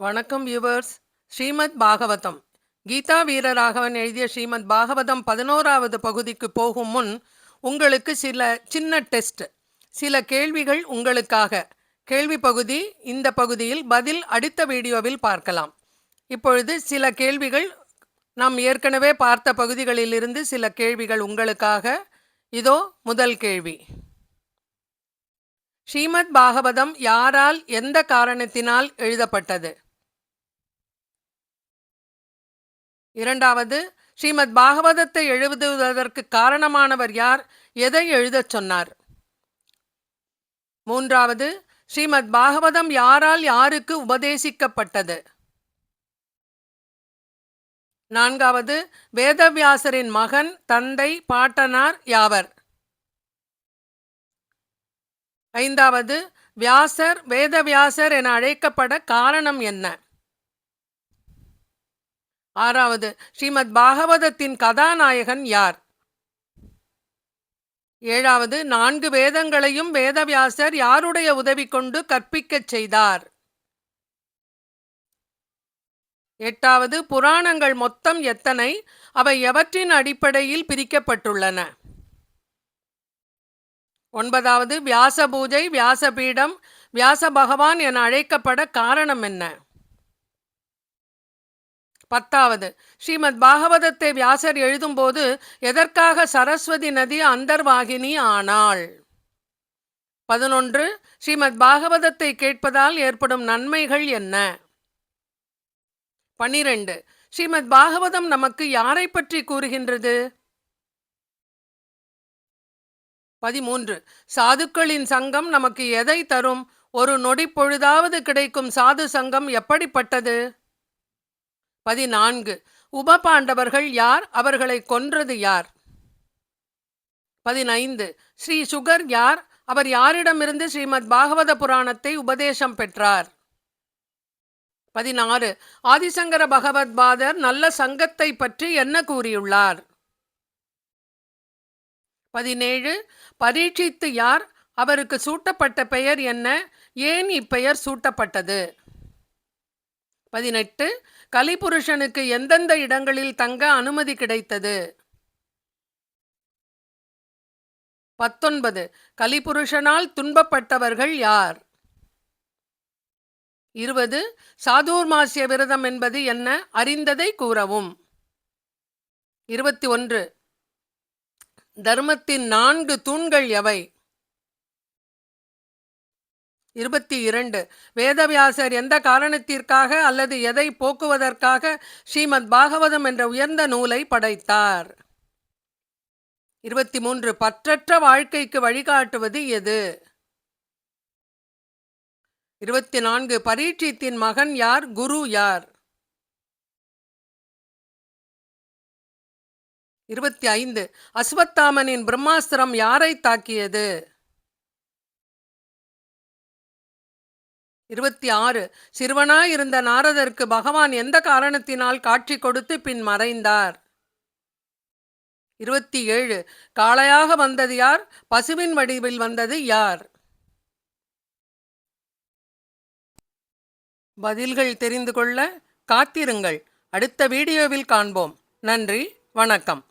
வணக்கம் வியூவர்ஸ் ஸ்ரீமத் பாகவதம். கீதா வீரராகவன் எழுதிய ஸ்ரீமத் பாகவதம் பதினோராவது பகுதிக்கு போகும் முன் உங்களுக்கு சில சின்ன டெஸ்ட் சில கேள்விகள் உங்களுக்காக. கேள்வி பகுதி இந்த பகுதியில் பதில் அடுத்த வீடியோவில் பார்க்கலாம். இப்பொழுது சில கேள்விகள் நாம் ஏற்கனவே பார்த்த பகுதிகளிலிருந்து சில கேள்விகள் உங்களுக்காக. இதோ முதல் கேள்வி. ஸ்ரீமத் பாகவதம் யாரால் எந்த காரணத்தினால் எழுதப்பட்டது? இரண்டாவது ஸ்ரீமத் பாகவதத்தை எழுதுவதற்கு காரணமானவர் யார்? எதை எழுதச் சொன்னார்? மூன்றாவது ஸ்ரீமத் பாகவதம் யாரால் யாருக்கு உபதேசிக்கப்பட்டது? நான்காவது வேதவியாசரின் மகன் தந்தை பாட்டனார் யாவர்? ஐந்தாவது வியாசர் வேதவியாசர் என அழைக்கப்பட காரணம் என்ன? ஆறாவது ஸ்ரீமத் பாகவதத்தின் கதாநாயகன் யார்? ஏழாவது நான்கு வேதங்களையும் வேதவியாசர் யாருடைய உதவி கொண்டு கற்பிக்கச் செய்தார்? எட்டாவது புராணங்கள் மொத்தம் எத்தனை? அவை எவற்றின் அடிப்படையில் பிரிக்கப்பட்டுள்ளன? ஒன்பதாவது வியாச பூஜை வியாசபீடம் வியாச பகவான் என அழைக்கப்பட காரணம் என்ன? பத்தாவது. ஸ்ரீமத் பாகவதத்தை வியாசர் எழுதும்போது எதற்காக சரஸ்வதி நதி அந்தர்வாகினி ஆனாள்? பதினொன்று. ஸ்ரீமத் பாகவதத்தை கேட்பதால் ஏற்படும் நன்மைகள் என்ன? பனிரெண்டு ஸ்ரீமத் பாகவதம் நமக்கு யாரை பற்றி கூறுகின்றது? பதிமூன்று. சாதுக்களின் சங்கம் நமக்கு எதை தரும்? ஒரு நொடி பொழுதாவது கிடைக்கும் சாது சங்கம் எப்படிப்பட்டது? பதினான்கு. உபபாண்டவர்கள் யார்? அவர்களை கொன்றது யார்? பதினைந்து. ஸ்ரீ சுகர் யார்? அவர் யாரிடமிருந்து ஸ்ரீமத் பாகவத புராணத்தை உபதேசம் பெற்றார்? பதினாறு. ஆதிசங்கர பகவத் பாதர் நல்ல சங்கத்தை பற்றி என்ன கூறியுள்ளார்? பதினேழு. பரீட்சித்து யார்? அவருக்கு சூட்டப்பட்ட பெயர் என்ன? ஏன் இப்பெயர் சூட்டப்பட்டது? பதினெட்டு கலிபுருஷனுக்கு எந்தெந்த இடங்களில் தங்க அனுமதி கிடைத்தது? பத்தொன்பது கலிபுருஷனால் துன்பப்பட்டவர்கள் யார்? இருபது சாதுர்மாசிய விரதம் என்பது என்ன? அறிந்ததை கூறவும். இருபத்தி ஒன்று தர்மத்தின் நான்கு தூண்கள் எவை? இருபத்தி இரண்டு. வேதவியாசர் எந்த காரணத்திற்காக அல்லது எதை போக்குவதற்காக ஸ்ரீமத் பாகவதம் என்ற உயர்ந்த நூலை படைத்தார்? இருபத்தி மூன்று. பற்றற்ற வாழ்க்கைக்கு வழிகாட்டுவது எது? இருபத்தி நான்கு. பரீட்சித்தின் மகன் யார்? குரு யார்? இருபத்தி ஐந்து. அஸ்வத்தாமனின் பிரம்மாஸ்திரம் யாரை தாக்கியது? இருபத்தி ஆறு. சிறுவனாயிருந்த நாரதற்கு பகவான் எந்த காரணத்தினால் காட்சி கொடுத்து பின் மறைந்தார்? இருபத்தி ஏழு. காளையாக வந்தது யார்? பசுவின் வடிவில் வந்தது யார்? பதில்கள் தெரிந்து கொள்ள காத்திருங்கள். அடுத்த வீடியோவில் காண்போம். நன்றி. வணக்கம்.